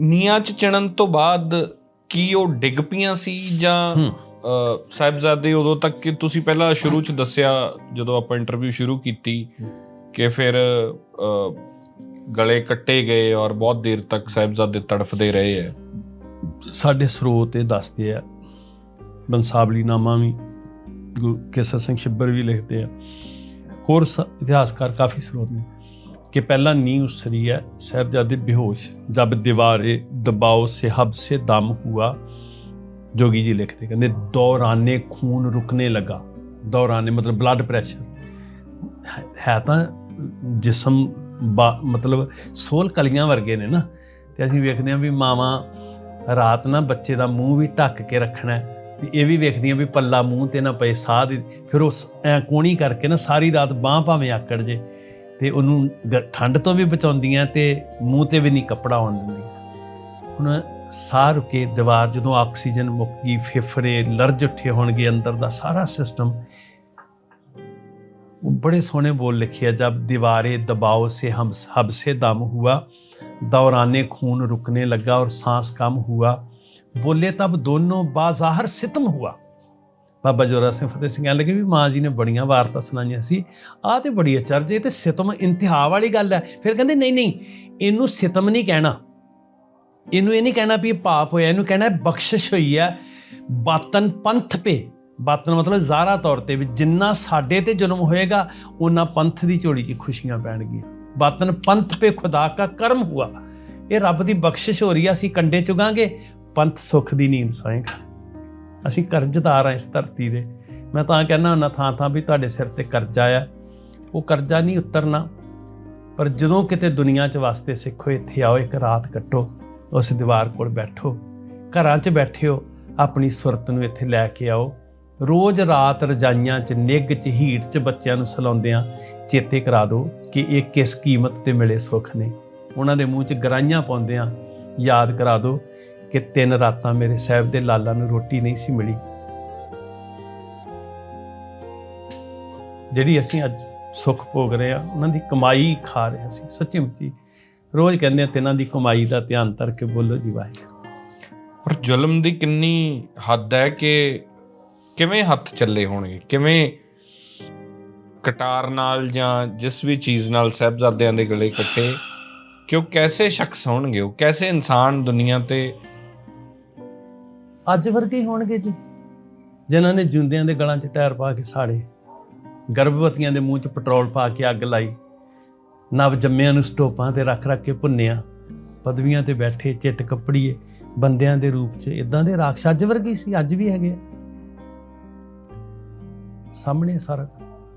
ਨੀਆਂ ਚ ਚਿਣਨ ਤੋਂ ਬਾਅਦ ਕੀ ਉਹ ਡਿੱਗ ਪਈਆਂ ਸੀ ਜਾਂ ਸਾਹਿਬਜ਼ਾਦੇ ਉਦੋਂ ਤੱਕ ਕਿ ਤੁਸੀਂ ਪਹਿਲਾਂ ਸ਼ੁਰੂ ਚ ਦੱਸਿਆ ਜਦੋਂ ਆਪਾਂ ਇੰਟਰਵਿਊ ਸ਼ੁਰੂ ਕੀਤੀ ਕਿ ਫਿਰ ਗਲੇ ਕੱਟੇ ਗਏ ਔਰ ਬਹੁਤ ਦੇਰ ਤੱਕ ਸਾਹਿਬਜ਼ਾਦੇ ਤੜਫਦੇ ਰਹੇ ਹੈ ਸਾਡੇ ਸਰੋਤ ਇਹ ਦੱਸਦੇ ਆ ਬੰਸਾਵਲੀ ਨਾਮਾ ਵੀ ਕੇਸਰ ਸਿੰਘ ਛਿੱਬਰ ਵੀ ਲਿਖਦੇ ਆ। ਹੋਰ ਇਤਿਹਾਸਕਾਰ ਕਾਫੀ ਸਰੋਤ ਨੇ। ਕਿ ਪਹਿਲਾ ਨੀ ਉਸਰੀ ਹੈ, ਸਾਹਿਬਜ਼ਾਦੇ ਬੇਹੋਸ਼, ਜਬ ਦੀਵਾਰੇ ਦਬਾਓ ਸੇ ਹਬ ਸੇ ਦਮ ਹੁਆ, ਜੋਗੀ ਜੀ ਲਿਖਦੇ, ਕਹਿੰਦੇ ਦੌਰਾਨੇ ਖੂਨ ਰੁਕਨੇ ਲੱਗਾ, ਦੌਰਾਨੇ ਮਤਲਬ ਬਲੱਡ ਪ੍ਰੈਸ਼ਰ ਹੈ ਤਾਂ ਜਿਸਮ ਬਾ- ਮਤਲਬ ਸੋਲ ਕਲੀਆਂ ਵਰਗੇ ਨੇ ਨਾ, ਤੇ ਅਸੀਂ ਵੇਖਦੇ ਹਾਂ ਵੀ ਮਾਵਾਂ ਰਾਤ ਨਾ ਬੱਚੇ ਦਾ ਮੂੰਹ ਵੀ ਢੱਕ ਕੇ ਰੱਖਣਾ ਹੈ। ਇਹ ਵੀ ਵੇਖਦੀਆਂ ਵੀ ਪੱਲਾ ਮੂੰਹ ਤੇ ਨਾ ਪਏ ਸਾਹ ਦੀ, ਫਿਰ ਉਹ ਸ- ਐਂ ਕੋਣੀ ਕਰਕੇ ਨਾ ਸਾਰੀ ਰਾਤ ਬਾਹ ਭਾਵੇਂ ਆਕੜ ਜੇ ਤੇ ਉਹਨੂੰ ਗ- ਠੰਡ ਤੋਂ ਵੀ ਬਚਾਉਂਦੀਆਂ ਤੇ ਮੂੰਹ ਤੇ ਵੀ ਨਹੀਂ ਕੱਪੜਾ ਆਉਣ ਦਿੰਦੀਆਂ ਹੁਣ ਸਾਹ ਰੁਕੇ ਦੀਵਾਰ ਜਦੋਂ ਆਕਸੀਜਨ ਮੁੱਕ ਗਈ ਫੇਫੜੇ ਲਰਜ ਉੱਠੇ ਹੋਣਗੇ ਅੰਦਰ ਦਾ ਸਾਰਾ ਸਿਸਟਮ वो बड़े सोने बोल लिखे है जब दीवारें दबाव से हम हब से दम हुआ दौराने खून रुकने लगा और सांस कम हुआ बोले तब दोनों बाजाहर सितम हुआ ਬਾਬਾ ਜੋਰਾ ਸਿੰਘ ਫਤਿਹ ਸਿੰਘ ਕਹਿਣ ਲੱਗੇ ਵੀ ਮਾਂ ਜੀ ਨੇ ਬੜੀਆਂ ਵਾਰਤਾ ਸੁਣਾਈਆਂ ਸੀ। ਆਹ ਤੇ ਬੜੀ ਅਚਰਜ ਇਹ ਤੇ ਸਿਤਮ ਇੰਤਿਹਾ ਵਾਲੀ ਗੱਲ ਹੈ, ਫਿਰ ਕਹਿੰਦੇ ਨਹੀਂ ਨਹੀਂ, ਇਹਨੂੰ ਸਿਤਮ ਨਹੀਂ ਕਹਿਣਾ। ਇਹਨੂੰ ਇਹ ਨਹੀਂ ਕਹਿਣਾ ਵੀ ਇਹ ਪਾਪ ਹੋਇਆ, ਇਹਨੂੰ ਕਹਿਣਾ ਬਖਸ਼ਿਸ਼ ਹੋਈ ਹੈ। ਬਾਤਨ ਪੰਥ ਪੇ ਬਾਤਨ ਮਤਲਬ ਜ਼ਾਰਾ ਤੌਰ ਤੇ ਵੀ ਜਿੰਨਾ ਸਾਡੇ ਤੇ ਜ਼ੁਲਮ ਹੋਏਗਾ ਉਹਨਾਂ ਪੰਥ ਦੀ ਝੋਲੀ 'ਚ ਖੁਸ਼ੀਆਂ ਪੈਣਗੀਆਂ। ਬਾਤਨ ਪੰਥ ਪੇ ਖੁਦਾ ਕਾ ਕਰਮ ਹੁਆ। ਇਹ ਰੱਬ ਦੀ ਬਖਸ਼ਿਸ਼ ਹੋ ਰਹੀ ਆ, ਅਸੀਂ ਕੰਡੇ ਚੁਗਾਂਗੇ, ਪੰਥ ਸੁੱਖ ਦੀ ਨੀਂਦ ਸੋਏਗਾ। ਅਸੀਂ ਕਰਜ਼ਦਾਰ ਆ ਇਸ ਧਰਤੀ ਦੇ। ਮੈਂ ਤਾਂ ਕਹਿੰਦਾ ਹੁੰਦਾ ਥਾਂ ਥਾਂ ਵੀ ਤੁਹਾਡੇ ਸਿਰ ਤੇ ਕਰਜ਼ਾ ਆ। ਉਹ ਕਰਜ਼ਾ ਨਹੀਂ ਉਤਰਨਾ, ਪਰ ਜਦੋਂ ਕਿਤੇ ਦੁਨੀਆ 'ਚ ਵਾਸਤੇ ਸਿੱਖੋ, ਇੱਥੇ ਆਓ, ਇੱਕ ਰਾਤ ਕੱਟੋ, ਉਸ ਦੀਵਾਰ ਕੋਲ ਬੈਠੋ, ਘਰਾਂ 'ਚ ਬੈਠਿਓ, ਆਪਣੀ ਸੁਰਤ ਨੂੰ ਇੱਥੇ ਲੈ ਕੇ ਆਓ। ਰੋਜ਼ ਰਾਤ ਰਜਾਈਆਂ 'ਚ, ਨਿੱਘ 'ਚ, ਹੀਟ 'ਚ ਬੱਚਿਆਂ ਨੂੰ ਸਲਾਉਂਦਿਆਂ ਚੇਤੇ ਕਰਾ ਦਿਓ ਕਿ ਇਹ ਕਿਸ ਕੀਮਤ ਤੇ ਮਿਲੇ ਸੁੱਖ ਨੇ। ਉਹਨਾਂ ਦੇ ਮੂੰਹ 'ਚ ਗਰਾਈਆਂ ਪਾਉਂਦਿਆਂ ਯਾਦ ਕਰਾ ਦਿਓ ਕਿ ਤਿੰਨ ਰਾਤਾਂ ਮੇਰੇ ਸਾਹਿਬ ਦੇ ਲਾਲਾ ਨੂੰ ਰੋਟੀ ਨਹੀਂ ਸੀ ਮਿਲੀ। ਜਿਹੜੀ ਅਸੀਂ ਅੱਜ ਸੁੱਖ ਭੋਗ ਰਹੇ ਆ ਉਹਨਾਂ ਦੀ ਕਮਾਈ ਖਾ ਰਹੇ ਸੀ ਸੱਚੀ ਮੁੱਚੀ ਰੋਜ਼ ਕਹਿੰਦੇ ਆ ਤਿੰਨਾਂ ਦੀ ਕਮਾਈ ਦਾ ਧਿਆਨ ਧਰ ਕੇ ਬੋਲੋ ਜੀ ਵਾਹਿਗੁਰੂ। ਪਰ ਜ਼ੁਲਮ ਦੀ ਕਿੰਨੀ ਹੱਦ ਹੈ ਕਿ ਕਿਵੇਂ ਹੱਥ ਚੱਲੇ ਹੋਣਗੇ? ਕਿਵੇਂ ਕਟਾਰ ਨਾਲ ਜਾਂ ਜਿਸ ਵੀ ਚੀਜ਼ ਨਾਲ ਸਾਹਿਬਜ਼ਾਦਿਆਂ ਦੇ ਗਲੇ ਕੱਟੇ, ਕਿ ਉਹ ਕੈਸੇ ਸ਼ਖਸ ਹੋਣਗੇ? ਉਹ ਕੈਸੇ ਇਨਸਾਨ ਦੁਨੀਆ ਤੇ ਅੱਜ ਵਰਗੇ ਹੀ ਹੋਣਗੇ ਜੀ ਜਿਨ੍ਹਾਂ ਨੇ ਜਿਉਂਦਿਆਂ ਦੇ ਗਲਾਂ 'ਚ ਟਾਇਰ ਪਾ ਕੇ ਸਾੜੇ, ਗਰਭਵਤੀਆਂ ਦੇ ਮੂੰਹ 'ਚ ਪੈਟਰੋਲ ਪਾ ਕੇ ਅੱਗ ਲਾਈ, ਨਵ ਜੰਮਿਆਂ ਨੂੰ ਸਟੋਪਾਂ ਤੇ ਰੱਖ ਰੱਖ ਕੇ ਭੁੰਨਿਆ, ਪਦਵੀਆਂ ਤੇ ਬੈਠੇ ਚਿੱਟ ਕੱਪੜੀਏ, ਬੰਦਿਆਂ ਦੇ ਰੂਪ 'ਚ ਇਦਾਂ ਦੇ ਰਾਖਸ਼ ਅੱਜ ਵਰਗੇ ਸੀ, ਅੱਜ ਵੀ ਹੈਗੇ ਆ। ਸਾਹਮਣੇ ਸਾਰਾ ਕੁਛ।